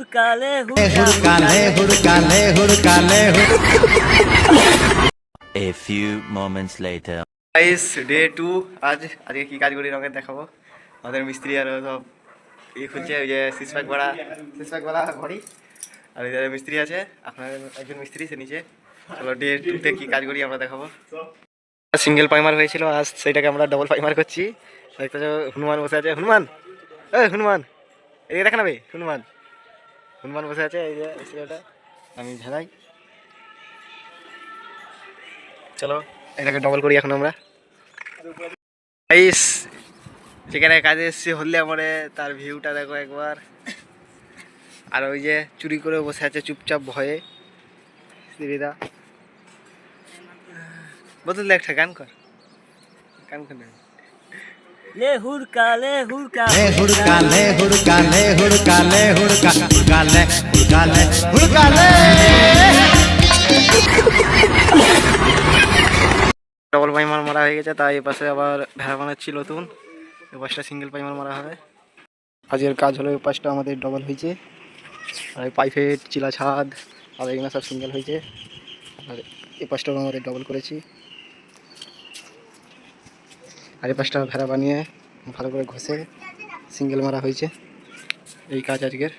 হুড়কালে হুড়কালে হুড়কালে হুড়কালে A few moments later. Guys day two আজ আজকে কি কাজ করি রঙের দেখাবো? আমাদের মিস্ত্রি আর সব ই খুঁজছে ওই যে সিসপ্যাক বড়া সিসপ্যাক বড়া ঘড়ি। আর এই মিস্ত্রি আছে আপনার একজন মিস্ত্রি সে নিচে। চলো ডে টুতে কি কাজ করি আমরা দেখাবো। সিঙ্গেল পাইমার হয়েছিল আজ সেইটাকে আমরা ডবল পাইমার করছি। দেখতে হনুমান বসে আছে। হনুমান! এই হনুমান! না ভাই হনুমান! হনুমান বসে আছে, এই যে ছেলেটা। আমি ঝালাই চলো, এটাকে ডবল করি এখন আমরা। গাইস যেখানে কাজে এসেছি হলে আমারে তার ভিউটা দেখো একবার। আর ওই যে চুরি করে বসে আছে চুপচাপ ভয়ে। দিদিদা বদল একটা গান কর। গান কর না। লে হুড়কালে হুড়কালে हुड़काले हुड़काले हुड़काले हुड़का हुड़काले हुड़काले हुड़काले ডবল পাইমার মারা হয়ে গেছে তাই এই পাশে আবার ভেড়া বানাচ্ছি নতুন এই পাশটা সিঙ্গেল পাইমার মারা হবে আজকের কাজ হলো এই পাশটা আমাদের ডবল হয়েছে আর এই পাইপের চিলা ছাদ আর এগুলো সব সিঙ্গেল হয়েছে আর এই পাশটাও আমাদের ডবল করেছি আর এই ভেড়া বানিয়ে ভালো করে ঘষে সিঙ্গেল মারা হয়েছে। এই কাজ আজকের।